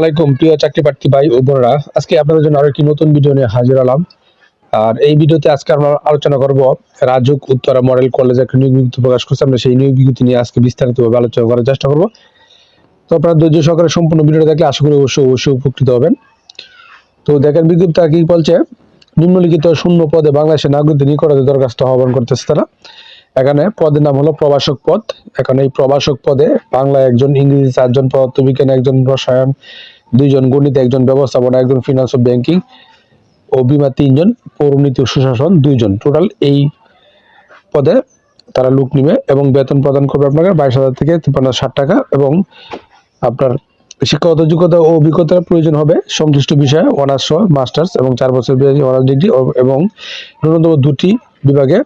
আলাইকুম, প্রিয় চাকরি প্রার্থী ভাই ও বোনেরা। আজকে আপনাদের জন্য নতুন ভিডিও নিয়ে হাজির হলাম। আর এই ভিডিওতে আজকে আমরা আলোচনা করব রাজুক উত্তরা মডেল কলেজে একটা নিয়োগ বিজ্ঞপ্তি প্রকাশ করছে। আমরা সেই নিয়োগ বিজ্ঞপ্তি নিয়ে আজকে বিস্তারিতভাবে আলোচনা করার চেষ্টা করব। তো আপনারা ধৈর্য সহকারে সম্পূর্ণ ভিডিওটা দেখলে আশা করি অবশ্যই অবশ্যই উপকৃত হবেন। তো দেখেন বিজ্ঞপ্তি কি বলছে, নিম্নলিখিত শূন্য পদে বাংলাদেশের নাগরিকদের নিকটতে দরখাস্ত আহ্বান করতেছে তারা। এখানে পদের নাম হলো প্রভাষক পদ। এখানে এই প্রভাষক পদে বাংলা একজন ইংরেজি চারজন পদার্থবিজ্ঞান একজন রসায়ন, দুইজন গণিত একজন ব্যবস্থাপনা, একজন ফিনান্স ও ব্যাংকিং ও বিমা তিনজন, পৌরনীতি ও সুশাসন দুইজন। টোটাল এই পদে তারা লোক নিবে এবং বেতন প্রদান করবে আপনাকে বাইশ হাজার থেকে তিপ্পান্ন ষাট টাকা এবং আপনার শিক্ষাগত যোগ্যতা ও অভিজ্ঞতার প্রয়োজন হবে। সংশ্লিষ্ট বিষয়ে অনার্স, মাস্টার্স এবং চার বছর অনার্স ডিগ্রি এবং ন্যূনতম দুটি বিভাগে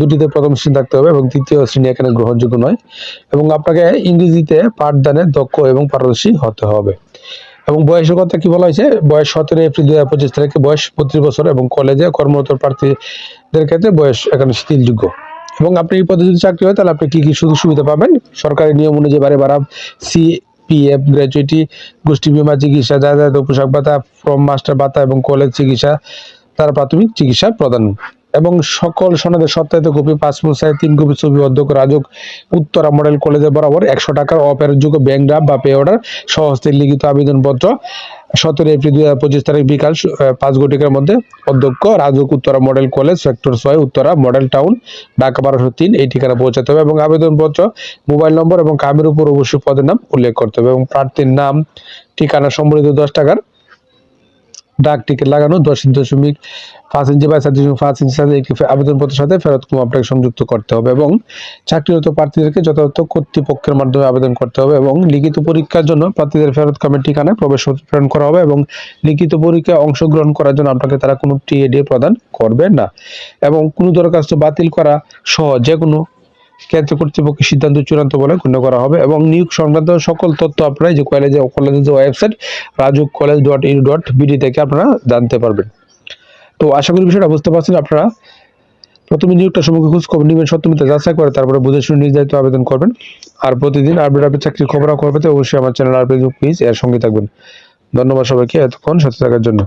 দুটিতে প্রথম শ্রেণি থাকতে হবে এবং তৃতীয় শ্রেণি এখানে গ্রহণযোগ্য নয়। এবং আপনাকে ইংরেজিতে পাঠদানে দক্ষ এবং পারদর্শী হতে হবে। এবং বয়সের কথা কি বলা হয়েছে? বয়স সতেরো এপ্রিল দু হাজার পঁচিশ তারিখে বয়স বত্রিশ বছর এবং কলেজে কর্মরত প্রার্থীদের ক্ষেত্রে বয়স এখানে শিথিলযোগ্য। এবং আপনি এই পদে যদি চাকরি হয়, তাহলে আপনি কি কি সুযোগ সুবিধা পাবেন? সরকারি নিয়ম অনুযায়ী বারে বারা সি পিএফ গ্র্যাচুইটি, গোষ্ঠী বীমা, চিকিৎসা, যাতায়াত, পোশাক ভাতা, ফ্রম মাস্টার ভাতা এবং কলেজ চিকিৎসা, তার প্রাথমিক চিকিৎসা প্রদান। এবং সকল সনদের সত্যায়িত কপি পাসপোর্ট সাইজ তিন কপি ছবি অধ্যক্ষ রাজক উত্তরা মডেল কলেজের বরাবর একশো টাকার অপেরযোগ্য ব্যাংক ড্রাফট বা পে অর্ডার সহস্তে লিখিত আবেদনপত্র সতেরো এপ্রিল দুই হাজার পঁচিশ তারিখ বিকাল পাঁচ ঘটিকার মধ্যে অধ্যক্ষ Rajuk Uttara model college, sector ছয়, উত্তরা মডেল টাউন, ঢাকা বারোশো তিন, এই ঠিকানা পৌঁছাতে হবে এবং আবেদনপত্র, মোবাইল নম্বর এবং কামের উপর অবশ্যই পদের নাম উল্লেখ করতে হবে এবং প্রার্থীর নাম, ঠিকানা সম্বলিত দশ টাকার ডাক টিকিট লাগানো, দশ দশমিক পাঁচ ইঞ্চি বাই সাত দশমিক পাঁচ ইঞ্চি সাথে একটি আবেদনপত্রের সাথে ফেরত ক্রম আপনাকে সংযুক্ত করতে হবে এবং চাকরিরত প্রার্থীদেরকে যথাযথ কর্তৃপক্ষের মাধ্যমে আবেদন করতে হবে এবং লিখিত পরীক্ষার জন্য প্রার্থীদের ফেরত কামের ঠিকানায় প্রবেশ প্রেরণ করা হবে এবং লিখিত পরীক্ষায় অংশগ্রহণ করার জন্য আপনাকে তারা কোনো টিএডি প্রদান করবে না এবং কোনো দরখাস্ত বাতিল করা সহ যে কোনো কেন্দ্র কর্তৃপক্ষের সিদ্ধান্ত চূড়ান্ত বলে গণ্য করা হবে এবং নিয়োগ সংক্রান্ত সকল তথ্য আপনারা যে কলেজে কলেজের যে website Rajuk college dot U dot BD থেকে আপনারা জানতে পারবেন। তো আশা করি বিষয়টা বুঝতে পারছেন আপনারা। প্রথমে নিয়োগটা সম্পর্কে খোঁজ খবর নেবেন সত্যমিতে যাচাই করে তারপরে বুঝে শুনে নির্ধারিত আবেদন করবেন। আর প্রতিদিন আপডেট আপডেট চাকরির খবর করবে তো অবশ্যই আমার চ্যানেল আরপি প্লিজ এর সঙ্গে থাকবেন। ধন্যবাদ সবাইকে এতক্ষণ সাথে থাকার জন্য।